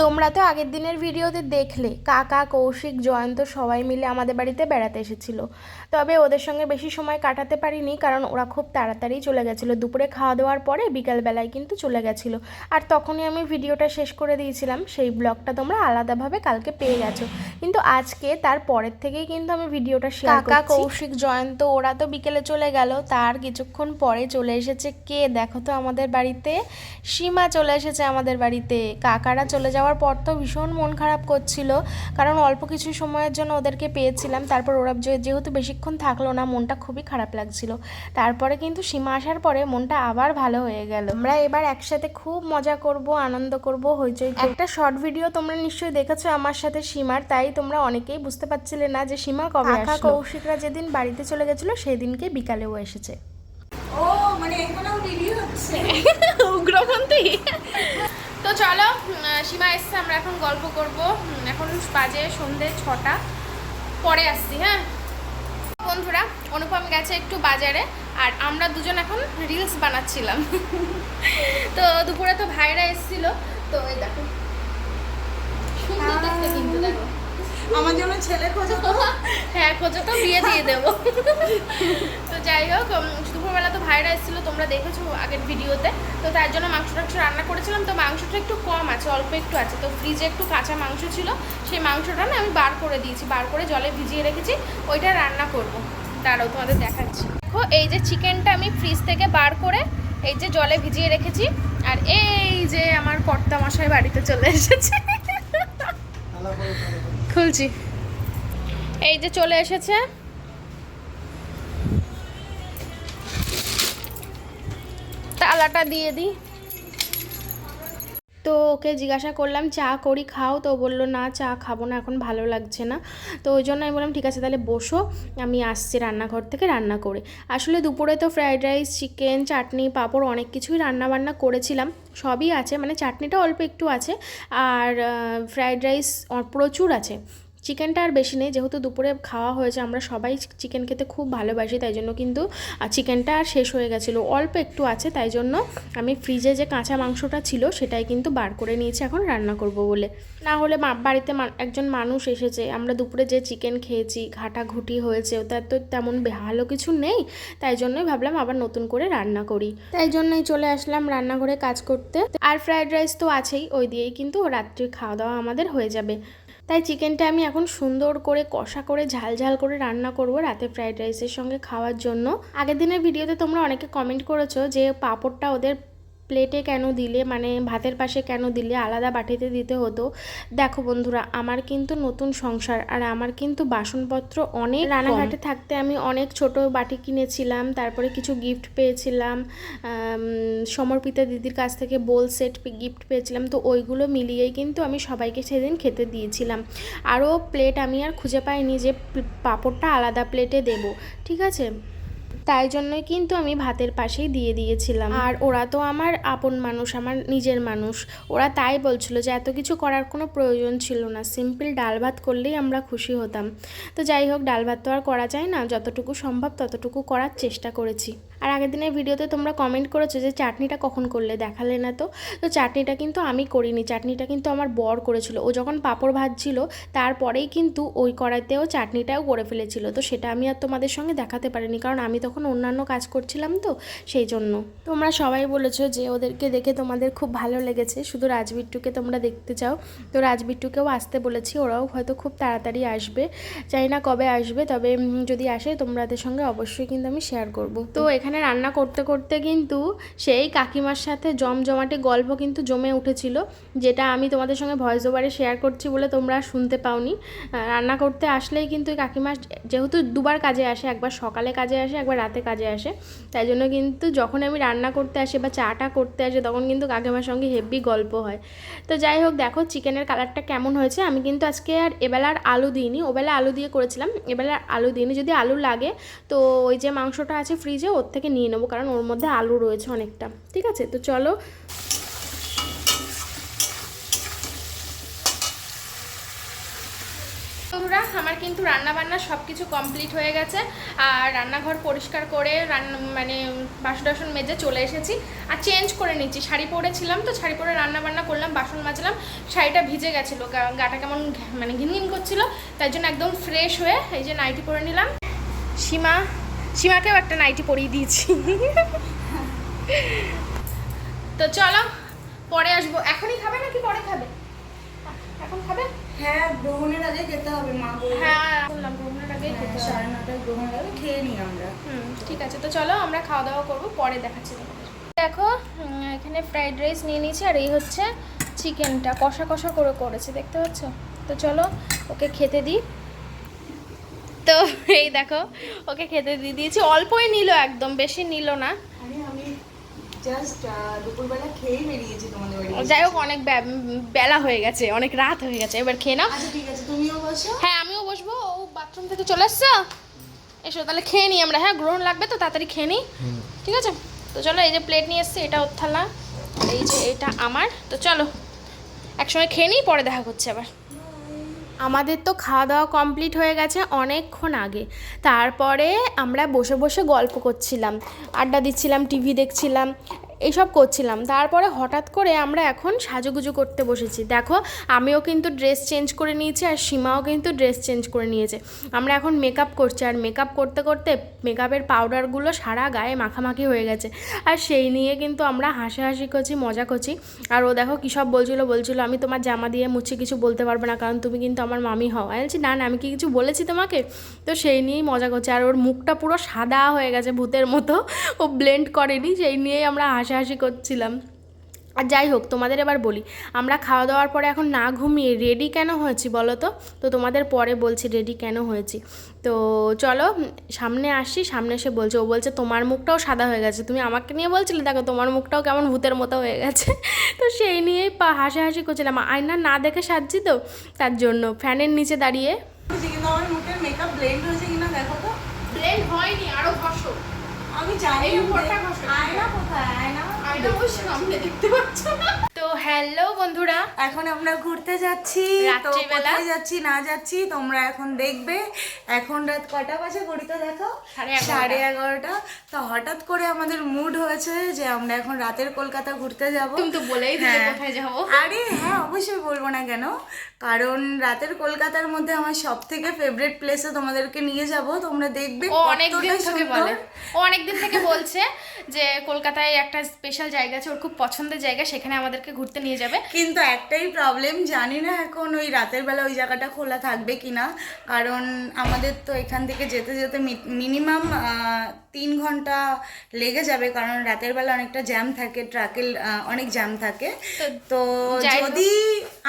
তোমরা তো আগের দিনের ভিডিওতে দেখলে কাকা কৌশিক জয়ন্ত সবাই মিলে আমাদের বাড়িতে বেড়াতে এসেছিল। তবে ওদের সঙ্গে বেশি সময় কাটাতে পারিনি কারণ ওরা খুব তাড়াতাড়ি চলে গেছিল। দুপুরে খাওয়া দাওয়ার পরে বিকালবেলায় কিন্তু চলে গেছিল। আর তখনই আমি ভিডিওটা শেষ করে দিয়েছিলাম। সেই ব্লগটা তোমরা আলাদাভাবে কালকে পেয়ে গেছো। কিন্তু আজকে তার পরের থেকেই কিন্তু আমি ভিডিওটা শেয়ার কাকা কৌশিক জয়ন্ত ওরা তো বিকেলে চলে গেল। তার কিছুক্ষণ পরে চলে এসেছে কে? দেখো তো আমাদের বাড়িতে। সীমা চলে এসেছে আমাদের বাড়িতে। কাকারা চলে যাওয়ার পর তো ভীষণ মন খারাপ করছিল। কারণ অল্প কিছু সময়ের জন্য ওদেরকে পেয়েছিলাম। তারপর ওরা যে- যেহেতু বেশিক্ষণ থাকল না মনটা খুবই খারাপ লাগছিল। তারপরে কিন্তু সীমা আসার পরে মনটা আবার ভালো হয়ে গেল। আমরা এবার একসাথে খুব মজা করব আনন্দ করব হইচই একটা শর্ট ভিডিও তোমরা নিশ্চয়ই দেখেছ আমার সাথে সীমার। তাই তোমরা অনেকেই বুঝতে পারছিলে না যে সীমা কবে আসলো। কৌশিকরা যেদিন বাড়িতে চলে গেছিল সেদিনকে বিকালেও এসেছে। ও মানে এখনও দেরি হচ্ছে। উগ্রপন্থী? চলো সীমা এসছে, আমরা এখন গল্প করব। এখন বাজে সন্ধে ছটা। পরে আসছি হ্যাঁ? বন্ধুরা, অনুপম গেছে একটু বাজারে, আর আমরা দুজন এখন রিলস বানাচ্ছিলাম। তো দুপুরে তো ভাইরা এসেছিল, তো এই দেখো। সুন্দর দেখতে কিন্তু, দেখো। আমার জন্য ছেলে খোঁজো তো। হ্যাঁ খোঁজো তো বিয়ে দিয়ে দেবো। তো যাই হোক দুপুরবেলা তো ভাইরা এসেছিল তোমরা দেখেছ আগের ভিডিওতে। তো তার জন্য মাংস টাংস রান্না করেছিলাম। তো মাংসটা একটু কম আছে অল্প একটু আছে। তো ফ্রিজে একটু কাঁচা মাংস ছিল সেই মাংসটা না আমি বার করে দিয়েছি বার করে জলে ভিজিয়ে রেখেছি। ওইটা রান্না করব। দাঁড়াও তোমাদের দেখাচ্ছি। দেখো এই যে চিকেনটা আমি ফ্রিজ থেকে বার করে এই যে জলে ভিজিয়ে রেখেছি। আর এই যে আমার কর্তা মশাই বাড়িতে চলে এসেছে। খুলছি। এই যে চলে এসেছে। তালাটা দিয়ে দিই। তো ওকে জিজ্ঞাসা করলাম, চা করি, খাও? তো বলল, না, চা খাব না, এখন ভালো লাগছে না। তো ওই জন্য আমি বললাম, ঠিক আছে, তাহলে বসো, আমি আসছি রান্নাঘর থেকে রান্না করে। আসলে দুপুরে তো fried rice, chicken, chutney, papad অনেক কিছুই রান্না বান্না করেছিলাম, সবই আছে মানে চাটনিটা অল্প একটু আছে, আর ফ্রায়েড রাইস প্রচুর আছে। চিকেনটা আর বেশি নেই, যেহেতু দুপুরে খাওয়া হয়েছে, আমরা সবাই চিকেন খেতে খুব ভালোবাসি, তাই জন্য কিন্তু চিকেনটা আর শেষ হয়ে গেছিল। অল্প একটু আছে, তাই জন্য আমি ফ্রিজে যে কাঁচা মাংসটা ছিল, সেটাই কিন্তু বার করে নিয়েছি, এখন রান্না করব বলে। না হলে বাড়িতে একজন মানুষ এসেছে, আমরা দুপুরে যে চিকেন খেয়েছি, ঘাটাঘুটি হয়েছে ওটার তো তেমন ভালো কিছু নেই, তাই জন্যই ভাবলাম আবার নতুন করে রান্না করি। তাই জন্যই চলে আসলাম রান্নাঘরে কাজ করতে। আর ফ্রাইড রাইস তো আছেই, ওই দিয়েই কিন্তু রাত্রির খাওয়া দাওয়া আমাদের হয়ে যাবে। তাই চিকেনটা আমি এখন সুন্দর করে কষা করে ঝাল ঝাল করে রান্না করব রাতে ফ্রাইড রাইসের সঙ্গে খাওয়ার জন্য। আগের দিনের ভিডিওতে তোমরা অনেকে কমেন্ট করেছ যে পাঁপড়টা ওদের প্লেটে কেন দিলে মানে ভাতের পাশে কেন দিলে আলাদা বাটিতে দিতে হতো? দেখো বন্ধুরা, আমার কিন্তু নতুন সংসার আর আমার কিন্তু বাসনপত্র অনেক রানাঘাটে থাকতে আমি অনেক ছোট বাটি কিনেছিলাম, তারপরে কিছু গিফট পেয়েছিলাম সমর্পিতা দিদির কাছ থেকে বোল সেট গিফট পেয়েছিলাম, তো ওইগুলো মিলিয়েই কিন্তু আমি সবাইকে সেদিন খেতে দিয়েছিলাম। আরও প্লেট আমি আর খুঁজে পাইনি যে পাঁপড়টা আলাদা প্লেটে দেবো, ঠিক আছে? তাই জন্যই কিন্তু আমি ভাতের পাশেই দিয়ে দিয়েছিলাম। আর ওরা তো আমার আপন মানুষ, আমার নিজের মানুষ। ওরা তাই বলছিল যে এত কিছু করার কোনো প্রয়োজন ছিল না। সিম্পল ডাল ভাত করলেই আমরা খুশি হতাম। তো যাই হোক, ডাল ভাত তো আর করা যায় না। যতটুকু সম্ভব ততটুকু করার চেষ্টা করেছি। আর আগের দিনের ভিডিওতে তোমরা কমেন্ট করেছ যে চাটনিটা কখন করলে? দেখালে না তো? তো চাটনিটা কিন্তু আমি করিনি। চাটনিটা কিন্তু আমার বর করেছিল। ও যখন পাঁপড় ভাজছিল, তারপরেই কিন্তু ওই কড়াইতেও চাটনিটাও করে ফেলেছিল। তো সেটা আমি আর তোমাদের সঙ্গে দেখাতে পারিনি। কারণ আমি তখন অন্যান্য কাজ করছিলাম তো, সেই জন্য। তোমরা সবাই বলেছ যে ওদেরকে দেখে তোমাদের খুব ভালো লেগেছে। শুধু রাজবিট্টুকে তোমরা দেখতে চাও। তো রাজবিট্টুকেও আসতে বলেছি। ওরাও হয়তো খুব তাড়াতাড়ি আসবে। জানি না কবে আসবে। তবে যদি আসে, তোমাদের সঙ্গে অবশ্যই কিন্তু আমি শেয়ার করব। তো এখানে রান্না করতে করতে কিন্তু সেই কাকিমার সাথে জমজমাটে গল্প কিন্তু জমে উঠেছিল, যেটা আমি তোমাদের সঙ্গে ভয়েস ওভারে শেয়ার করছি বলে তোমরা শুনতে পাওনি। রান্না করতে আসলেই কিন্তু এই কাকিমা যেহেতু দুবার কাজে আসে, একবার সকালে কাজে আসে, একবার রাতে কাজে আসে, তাই জন্য কিন্তু যখন আমি রান্না করতে আসি বা চাটা করতে আসে তখন কিন্তু কাকিমার সঙ্গে হেভি গল্প হয়। তো যাই হোক, দেখো চিকেনের কালারটা কেমন হয়েছে, আমি কিন্তু আজকে আর এবেলার আলু দিইনি, ওবেলা আলু দিয়ে করেছিলাম এবেলার আলু দিইনি, যদি আলু লাগে তো ওই যে মাংসটা আছে ফ্রিজে ওর থেকে নিয়ে নেব, কারণ ওর মধ্যে আলু রয়েছে অনেকটা। ঠিক আছে? তো চলো। বন্ধুরা, আমার কিন্তু রান্না বান্না সব কিছু কমপ্লিট হয়ে গেছে। আর রান্নাঘর পরিষ্কার করে রান্না মানে বাসন টাসন মেজে চলে এসেছি। আর চেঞ্জ করে নিচ্ছি। শাড়ি পরেছিলাম তো, শাড়ি পরে রান্না বান্না করলাম, বাসন মাজলাম। শাড়িটা ভিজে গেছিল গাটা কেমন মানে ঘিনঘিন করছিল, তাই জন্য একদম ফ্রেশ হয়ে এই যে নাইটি পরে নিলাম। সীমা সীমাকেও একটা নাইটি পরিয়ে দিয়েছি। তো চলো পরে আসব। এখনই খাবে নাকি পরে খাবে? এখন খাবে? হ্যাঁ গ্রহণের আগে খেতে হবে মা হ্যাঁ বললাম গ্রহণের আগেই খেতে সাড়ে নটায় গ্রহণের আগে খেয়ে নিই আমরা। হুম ঠিক আছে। তো চলো আমরা খাওয়া দাওয়া করব পরে দেখাচ্ছি তোমাদের। দেখো এখানে ফ্রাইড রাইস নিয়ে নিয়েছি আর এই হচ্ছে চিকেনটা। কষা কষা করে করেছে দেখতে পাচ্ছ? তো চলো ওকে খেতে দিই। তো এই দেখো ওকে খেতে দিয়ে দিয়েছি। অল্পই নিল একদম বেশি নিল না। জাস্ট দুপুরবেলা খেয়েই বেরিয়েছি তোমাদের যাই হোক অনেক বেলা হয়ে গেছে অনেক রাত হয়ে গেছে। এবার খেয়ে নাও। আচ্ছা ঠিক আছে তুমিও বসো। হ্যাঁ আমিও বসবো। ও বাথরুম থেকে চলে এসছো। এসো তাহলে খেয়ে নিই আমরা। হ্যাঁ গ্রহণ লাগবে তো তাড়াতাড়ি খেয়ে নিই। ঠিক আছে? তো চলো এই যে প্লেট নিয়ে এসছে এটা ওর থালা। এই যে এটা আমার। তো চলো একসময় খেয়ে নিই পরে দেখা করছে আবার। আমাদের তো খাওয়া দাওয়া কমপ্লিট হয়ে গেছে অনেকক্ষণ আগে। তারপরে আমরা বসে বসে গল্প করছিলাম, আড্ডা দিচ্ছিলাম, টিভি দেখছিলাম এইসব করছিলাম। তারপরে হঠাৎ করে আমরা এখন সাজুগুজু করতে বসেছি। দেখো, আমিও কিন্তু ড্রেস চেঞ্জ করে নিয়েছি আর সীমাও কিন্তু ড্রেস চেঞ্জ করে নিয়েছে। আমরা এখন মেকআপ করছি আর মেকআপ করতে করতে মেকআপের পাউডারগুলো সারা গায়ে মাখামাখি হয়ে গেছে। আর সেই নিয়ে কিন্তু আমরা হাসাহাসি করছি, মজা করছি। আর ও দেখো কী সব বলছিল বলছিল, আমি তোমার জামা দিয়ে মুছে কিছু বলতে পারব না, কারণ তুমি কিন্তু আমার মামি হও। আমি বলছি, না না, আমি কি কিছু বলেছি তোমাকে? তো সেই নিয়েই মজা করছে। আর ওর মুখটা পুরো সাদা হয়ে গেছে ভূতের মতো। ও ব্লেন্ড করেনি, সেই নিয়েই আমরা হাসাহাসি করছিলাম। আর যাই হোক তোমাদের এবার বলি আমরা খাওয়া দাওয়ার পরে এখন না ঘুমিয়ে রেডি কেন হয়েছি বলো তো? তো তোমাদের পরে বলছি রেডি কেন হয়েছি। তো চলো সামনে আসি সামনে এসে বলছে ও বলছে তোমার মুখটাও সাদা হয়ে গেছে। তুমি আমাকে নিয়ে বলছিলে দেখো তোমার মুখটাও কেমন ভূতের মতো হয়ে গেছে। তো সেই নিয়েই পা হাসাহাসি করছিলাম। আয়না না দেখে সাজছি তো তার জন্য ফ্যানের নিচে দাঁড়িয়ে। আমার মুখের মেকআপ ব্লেন্ড হয়েছে কিনা দেখো তো। ব্লেন্ড হয়নি আরও ঘষো। আমি জানি আয়না কোথায়? আয়না আয়না ওই সামনে দেখতে পাচ্ছ না? হ্যালো বন্ধুরা। এখন আমরা ঘুরতে যাচ্ছি রাত্রিবেলা? কোথায় যাচ্ছি না যাচ্ছি তোমরা এখন দেখবে। এখন রাত কটা বাজে ঘড়িতে দেখো? সাড়ে এগারোটা। তো হঠাৎ করে আমাদের মুড হয়েছে যে আমরা এখন রাতের কলকাতা ঘুরতে যাব। তুমি তো বলেই দিলে হ্যাঁ। কোথায় যাব। আরে হ্যাঁ অবশ্যই বলব না কেন। কারণ রাতের কলকাতার মধ্যে আমার সব থেকে ফেভারিট প্লেসে তোমাদেরকে নিয়ে যাব। তোমরা দেখবে অনেক দিন থেকে বলে। অনেক দিন থেকে বলছে যে কলকাতায় একটা স্পেশাল জায়গা আছে ওর খুব পছন্দের জায়গা সেখানে আমাদেরকে ঘুরতে নিয়ে যাবে। কিন্তু একটাই প্রবলেম জানি না এখন ওই রাতের বেলা ওই জায়গাটা খোলা থাকবে কিনা। কারণ আমাদের তো এখান থেকে যেতে যেতে মিনিমাম তিন ঘণ্টা লেগে যাবে। কারণ রাতের বেলা অনেকটা জ্যাম থাকে ট্রাকের অনেক জ্যাম থাকে। তো যদি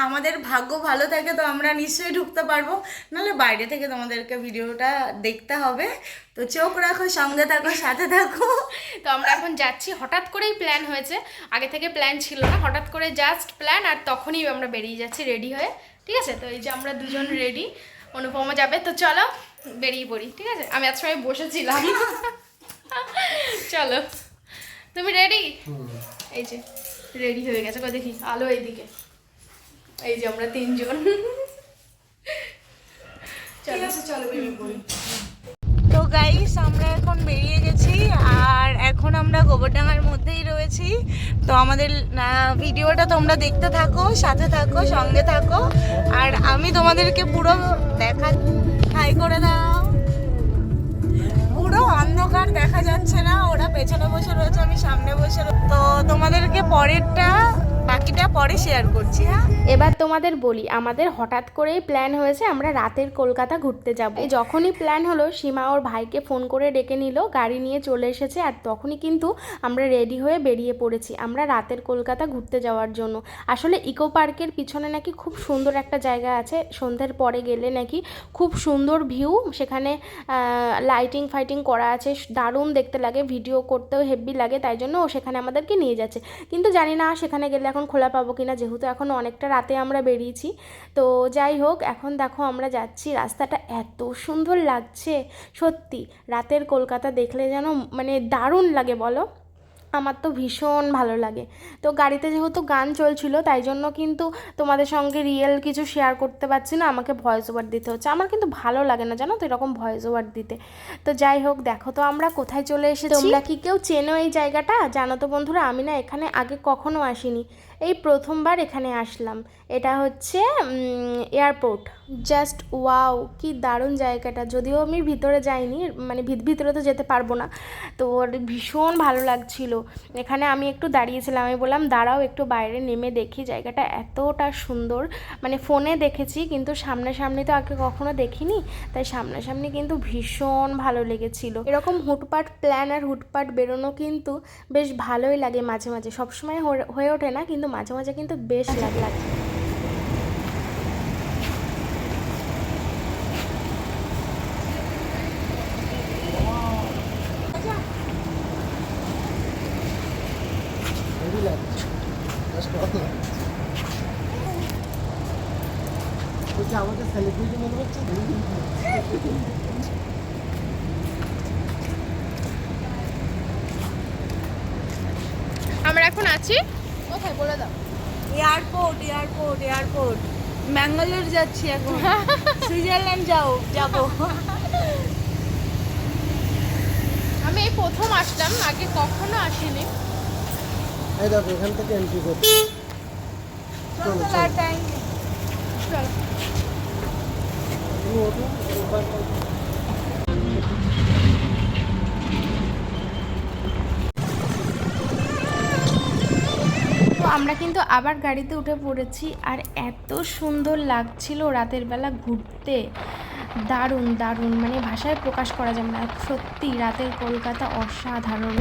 আমাদের ভাগ্য ভালো থাকে তো আমরা নিশ্চয়ই ঢুকতে পারব। নাহলে বাইরে থেকে তোমাদেরকে ভিডিওটা দেখতে হবে। তো চোখ রাখো সঙ্গে থাকো সাথে থাকো। তো আমরা এখন যাচ্ছি। হঠাৎ করেই প্ল্যান হয়েছে। আগে থেকে প্ল্যান ছিল না। হঠাৎ করে জাস্ট প্ল্যান আর তখনই আমরা বেরিয়ে যাচ্ছি রেডি হয়ে। ঠিক আছে? তো এই যে আমরা দুজন রেডি অনুপমা যাবে। তো চলো বেরিয়ে পড়ি। ঠিক আছে? আমি এত সময় বসেছিলাম। চলো। তুমি রেডি এই যে রেডি হয়ে গেছে। দেখি আলো এইদিকে। এই যে আমরা তিনজন। চলো চলো বেরিয়ে পড়ি। গাইস আমরা এখন বেরিয়ে গেছি আর এখন আমরা গোবরডাঙ্গার মধ্যেই রয়েছি। তো আমাদের ভিডিওটা তোমরা দেখতে থাকো, সাথে থাকো, সঙ্গে থাকো। আর আমি তোমাদেরকে পুরো দেখা, হাই করে দাও। পুরো অন্ধকার দেখা যাচ্ছে না, ওরা পেছনে বসে রয়েছে, আমি সামনে বসে তো তোমাদেরকে পরেরটা বাকিটা পরে শেয়ার করছি হ্যাঁ? এবার তোমাদের বলি, আমাদের হঠাৎ করেই প্ল্যান হয়েছে আমরা রাতের কলকাতা ঘুরতে যাব। যখনই প্ল্যান হলো, সীমা ওর ভাইকে ফোন করে ডেকে নিল, গাড়ি নিয়ে চলে এসেছে আর তখনই কিন্তু আমরা রেডি হয়ে বেরিয়ে পড়েছি, আমরা রাতের কলকাতা ঘুরতে যাওয়ার জন্য। আসলে ইকো পার্কের পিছনে নাকি খুব সুন্দর একটা জায়গা আছে, সন্ধ্যের পরে গেলে নাকি খুব সুন্দর ভিউ সেখানে লাইটিং ফাইটিং করা আছে, দারুণ দেখতে লাগে ভিডিও করতেও হেভি লাগে, তাই জন্য ও সেখানে আমাদেরকে নিয়ে যাচ্ছে। কিন্তু জানি না সেখানে গেলে এখন খোলা পাবো কিনা, যেহেতু এখন অনেকটা রাতে আমরা বেরিয়েছি। তো যাই হোক, এখন দেখো আমরা যাচ্ছি, রাস্তাটা এত সুন্দর লাগছে, সত্যি। রাতের কলকাতা দেখলে যেন মানে দারুণ লাগে, বলো? আমার তো ভীষণ ভালো লাগে। তো গাড়িতে যেহেতু গান চলছিল তাই জন্য কিন্তু তোমাদের সঙ্গে রিয়েল কিছু শেয়ার করতে পারছি না আমাকে ভয়েস ওভার দিতে হচ্ছে। আমার কিন্তু ভালো লাগে না জানো তো এরকম ভয়েস ওভার দিতে। তো যাই হোক দেখো তো আমরা কোথায় চলে এসেছি। তোমরা কি কেউ চেনো এই জায়গাটা? জানো তো বন্ধুরা আমি না এখানে আগে কখনো আসিনি। এই প্রথমবার এখানে আসলাম। এটা হচ্ছে এয়ারপোর্ট জাস্ট ওয়াও কি দারুণ জায়গাটা। যদিও আমি ভিতরে যাইনি মানে ভিত- ভিতরে তো যেতে পারব না। তো ভীষণ ভালো লাগছিল। এখানে আমি একটু দাঁড়িয়েছিলাম, আমি বললাম, দাঁড়াও, একটু বাইরে নেমে দেখি জায়গাটা এতটা সুন্দর। মানে ফোনে দেখেছি, কিন্তু সামনাসামনি তো আগে কখনো দেখিনি। তাই সামনাসামনি কিন্তু ভীষণ ভালো লেগেছিল। এরকম হুটপাট প্ল্যান আর হুটপাট বেরোনো কিন্তু বেশ ভালোই লাগে মাঝে মাঝে। সবসময় হয়ে ওঠে না, কিন্তু মাঝে মাঝে কিন্তু বেশ লাগে লাগে বলছি আমাদের সেলিব্রিটি মনে আমরা এখন আছি কোথায় বলে দাও। এয়ারপোর্ট এয়ারপোর্ট এয়ারপোর্ট ব্যাঙ্গালোর যাচ্ছি এখন। সুইজারল্যান্ড যাও যাব। আমি এই প্রথম আসলাম আগে কখনো আসিনি। এই দেখো এখান থেকে এন্ট্রি করছে। চলো চলো তুমি ওঠো আমরা কিন্তু আবার গাড়িতে উঠে পড়েছি আর এত সুন্দর লাগছিল রাতের বেলা ঘুরতে। দারুণ দারুণ মানে ভাষায় প্রকাশ করা যাবে না। সত্যি, রাতের কলকাতা অসাধারণ।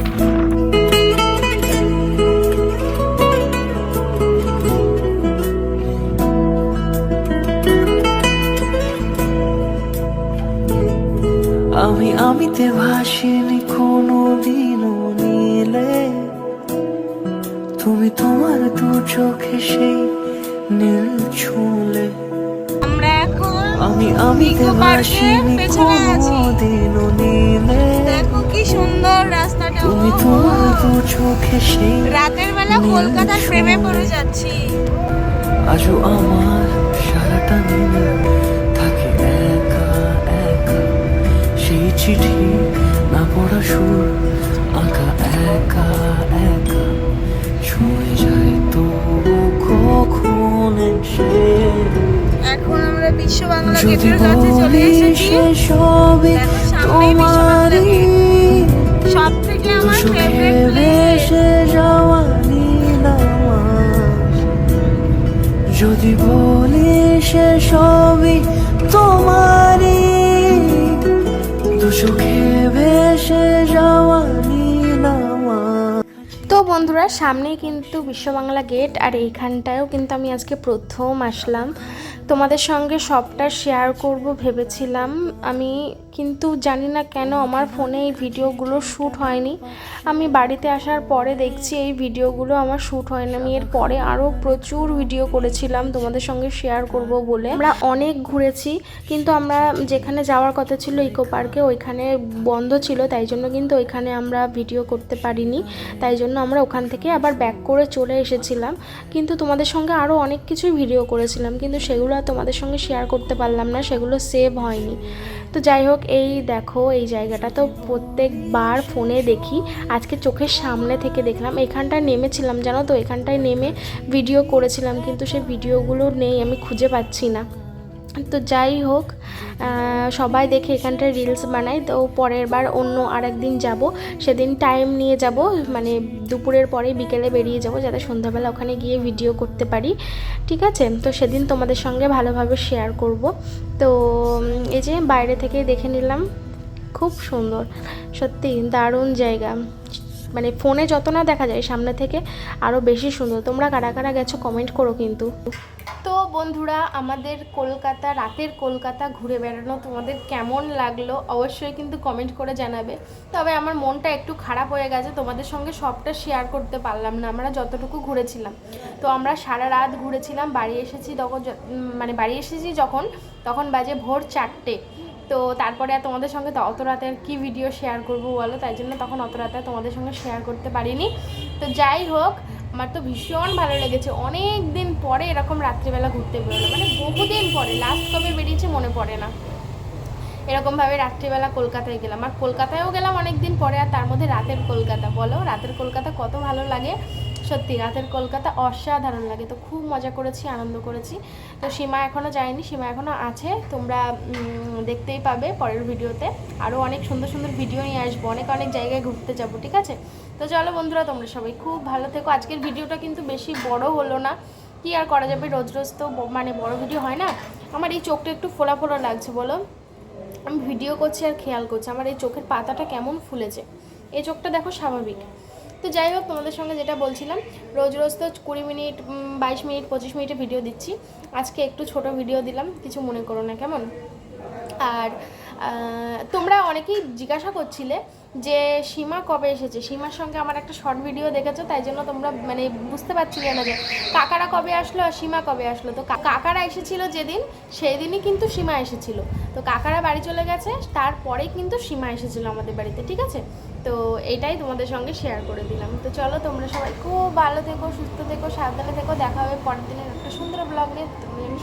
আমি আমিতে ভাসিনি কোনো দিনও নীলে। তুমি তোমার দু চোখে সেই নীল ছুলে। আমরা এখন আমি আমিতে Eco Park এ ভাসিনি পেছনে আছি। কোনো দিনও নীলে। দেখো কি সুন্দর রাস্তাটা তুমি। তোমার দু চোখে সেই রাতের বেলা কলকাতার প্রেমে পড়ে যাচ্ছি। আজও আমার সারাটা দিনে থাকে একা একা। সেই চিঠি না পড়া সুর আঁকা একা। ছুঁয়ে যায় তো কখন এখন আমরা বিশ্ব বাংলা যদি গেটের কাছে চলে বলি এসেছি। সে সবই দেখো তোমারই সব থেকে আমার ফেভারিট প্লেস। যদি বলি সে সবই তোমারই বন্ধুরা, সামনেই কিন্তু বিশ্ববাংলা গেট, আর এইখানটায়ও কিন্তু আমি আজকে প্রথম আসলাম। তোমাদের সঙ্গে সবটা শেয়ার করব, ভেবেছিলাম। আমি কিন্তু জানি না কেন আমার ফোনে এই ভিডিওগুলো শ্যুট হয়নি। আমি বাড়িতে আসার পরে দেখছি এই ভিডিওগুলো আমার শ্যুট হয়নি। আমি এর পরে আরও প্রচুর ভিডিও করেছিলাম তোমাদের সঙ্গে শেয়ার করব বলে। আমরা অনেক ঘুরেছি, কিন্তু আমরা যেখানে যাওয়ার কথা ছিল ইকো পার্কে ওইখানে বন্ধ ছিল, তাই জন্য কিন্তু ওইখানে আমরা ভিডিও করতে পারিনি। তাই জন্য আমরা ওখান থেকে আবার ব্যাক করে চলে এসেছিলাম। কিন্তু তোমাদের সঙ্গে আরও অনেক কিছুই ভিডিও করেছিলাম, কিন্তু সেগুলো তোমাদের সঙ্গে শেয়ার করতে পারলাম না, সেগুলো সেভ হয়নি। তো যাই হোক, এই দেখো, এই জায়গাটা তো প্রত্যেকবার ফোনে দেখি। আজকে চোখের সামনে থেকে দেখলাম, এখানটায় নেমেছিলাম, জানো তো? এখানটায় নেমে ভিডিও করেছিলাম, কিন্তু সেই ভিডিওগুলো নেই, আমি খুঁজে পাচ্ছি না। তো যাই হোক সবাই দেখে এখানটায় রিলস বানাই, তো পরের বার অন্য আরেকদিন যাব। সেদিন টাইম নিয়ে যাব মানে দুপুরের পরে বিকেলে বেরিয়ে যাব, যাতে সন্ধ্যাবেলা ওখানে গিয়ে ভিডিও করতে পারি। ঠিক আছে? তো সেদিন তোমাদের সঙ্গে ভালোভাবে শেয়ার করব। তো এই যে বাইরে থেকে দেখে নিলাম, খুব সুন্দর, সত্যি দারুণ জায়গা। মানে ফোনে যত না দেখা যায়, সামনে থেকে আরও বেশি সুন্দর। তোমরা কারা কারা গেছো কমেন্ট করো কিন্তু। তো বন্ধুরা, আমাদের কলকাতা, রাতের কলকাতা ঘুরে বেড়ানো তোমাদের কেমন লাগল অবশ্যই কিন্তু কমেন্ট করে জানাবে। তবে আমার মনটা একটু খারাপ হয়ে গেছে, তোমাদের সঙ্গে সবটা শেয়ার করতে পারলাম না, আমরা যতটুকু ঘুরেছিলাম। তো আমরা সারা রাত ঘুরেছিলাম, বাড়ি এসেছি তখন মানে বাড়ি এসেছি যখন, তখন বাজে ভোর চারটে। তো তারপরে তোমাদের সঙ্গে অত রাতে আর কী ভিডিও শেয়ার করব বলো? তাই জন্য তখন অত রাতে তোমাদের সঙ্গে শেয়ার করতে পারিনি। তো যাই হোক, আমার তো ভীষণ ভালো লেগেছে। অনেক দিন পরে এরকম রাত্রিবেলা ঘুরতে বেরোলো মানে বহুদিন পরে লাস্ট কবে বেরিয়েছে মনে পড়ে না। এরকমভাবে রাত্রিবেলা কলকাতায় গেলাম। আর কলকাতায়ও গেলাম অনেক দিন পরে, আর তার মধ্যে রাতের কলকাতা। বলো, রাতের কলকাতা কত ভালো লাগে। সত্যি, রাতের কলকাতা অসাধারণ লাগে। তো খুব মজা করেছি, আনন্দ করেছি। তো সীমা এখনও যায়নি, সীমা এখনও আছে। তোমরা দেখতেই পাবে পরের ভিডিওতে। আরও অনেক সুন্দর সুন্দর ভিডিও নিয়ে আসব, অনেক অনেক জায়গায় ঘুরতে যাব, ঠিক আছে? তো চলো বন্ধুরা, তোমরা সবাই খুব ভালো থেকো। আজকের ভিডিওটা কিন্তু বেশি বড় হলো না। কি আর করা যাবে? রোজ রোজ তো মানে বড় ভিডিও হয় না। আমার এই চোখটা একটু ফোলা ফোলা লাগছে, বলো? আমি ভিডিও করছি আর খেয়াল করছি। আমার এই চোখের পাতাটা কেমন ফুলেছে। এই চোখটা দেখো স্বাভাবিক। তো যাই হোক, তোমাদের সঙ্গে যেটা বলছিলাম, রোজ রোজ তো কুড়ি মিনিট বাইশ মিনিট, পঁচিশ মিনিটে ভিডিও দিচ্ছি। আজকে একটু ছোট ভিডিও দিলাম, কিছু মনে করো না, কেমন? আর তোমরা অনেকেই জিজ্ঞাসা করছিলে যে সীমা কবে এসেছে। সীমার সঙ্গে আমার একটা শর্ট ভিডিও দেখেছ, তাই জন্য তোমরা মানে বুঝতে পারছিলে না যে কাকারা কবে আসলো আর সীমা কবে আসলো। তো কাকারা এসেছিল যেদিন সেই দিনই কিন্তু সীমা এসেছিল। তো কাকারা বাড়ি চলে গেছে, তারপরেই কিন্তু সীমা এসেছিল আমাদের বাড়িতে, ঠিক আছে? তো এটাই তোমাদের সঙ্গে শেয়ার করে দিলাম। তো চলো তোমরা সবাই খুব ভালো থেকো, সুস্থ থেকো, সাবধানে থেকো। দেখা হবে পরের দিনের একটা সুন্দর ব্লগ তুমি আমি